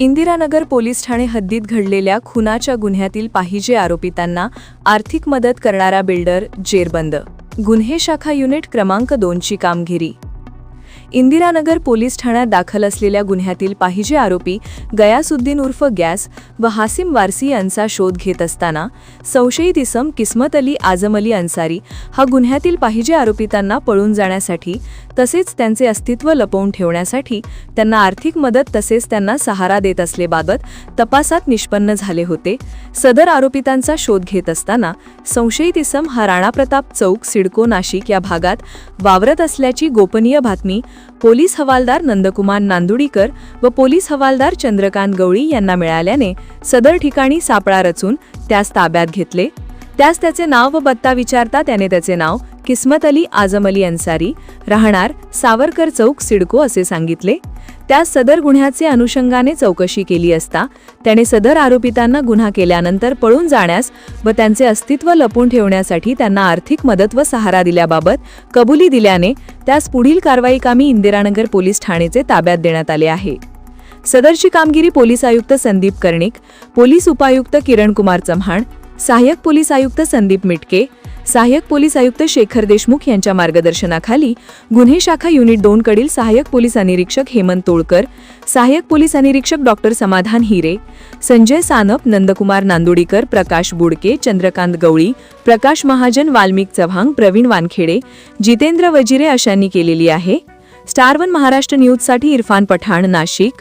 Indiranagar police Thane हद्दीत घडलेल्या खुनाच्या गुन्ह्यातील पाहिजे आरोपितांना आर्थिक मदत करणारा बिल्डर जेरबंद. गुन्हे शाखा युनिट क्रमांक दोनची कामगिरी. इंदिरानगर पोलीस ठाण्यात दाखल असलेल्या गुन्ह्यातील पाहिजे आरोपी गयासुद्दीन उर्फ गॅस व हासिम वारसी यांचा शोध घेत असताना संशयित इसम किस्मत अली आजम अली अन्सारी हा गुन्ह्यातील पाहिजे आरोपितांना पळून जाण्यासाठी तसेच त्यांचे अस्तित्व लपवून ठेवण्यासाठी त्यांना आर्थिक मदत तसेच त्यांना सहारा देत असलेबाबत तपासात निष्पन्न झाले होते. सदर आरोपितांचा शोध घेत असताना संशयित इसम हा राणाप्रताप चौक सिडको नाशिक या भागात वावरत असल्याची गोपनीय बातमी पोलीस हवालदार नंदकुमार नांदुडीकर व पोलीस हवालदार चंद्रकांत गवळी यांना मिळाल्याने सदर ठिकाणी सापळा रचून त्यास ताब्यात घेतले. त्यास त्याचे नाव व बत्ता विचारता त्याने त्याचे नाव किस्मत अली आजम अली अन्सारी राहणार सावरकर चौक सिडको असे सांगितले. त्यास सदर गुन्ह्याचे अनुषंगाने चौकशी केली असता त्याने सदर आरोपितांना गुन्हा केल्यानंतर पळून जाण्यास व त्यांचे अस्तित्व लपून ठेवण्यासाठी त्यांना आर्थिक मदत व सहारा दिल्याबाबत कबुली दिल्याने त्यास पुढील कारवाई कामी इंदिरानगर पोलीस ठाणेचे ताब्यात देण्यात आले आहे. सदरची कामगिरी पोलीस आयुक्त संदीप कर्णिक पोलीस उपायुक्त किरण कुमार चव्हाण सहाय्यक पोलीस आयुक्त संदीप मिटके सहाय्यक पोलीस आयुक्त शेखर देशमुख यांच्या मार्गदर्शनाखाली गुन्हे शाखा युनिट दोनकडील सहाय्यक पोलीस अनिरीक्षक हेमंत तोळकर सहाय्यक पोलीस अनिरीक्षक डॉक्टर समाधान हिरे संजय सानप नंदकुमार नांदुडीकर प्रकाश बुडके चंद्रकांत गवळी प्रकाश महाजन वाल्मिक चव्हाण प्रवीण वानखेडे जितेंद्र वजिरे अशांनी केलेली आहे. स्टार वन महाराष्ट्र न्यूजसाठी इरफान पठाण नाशिक.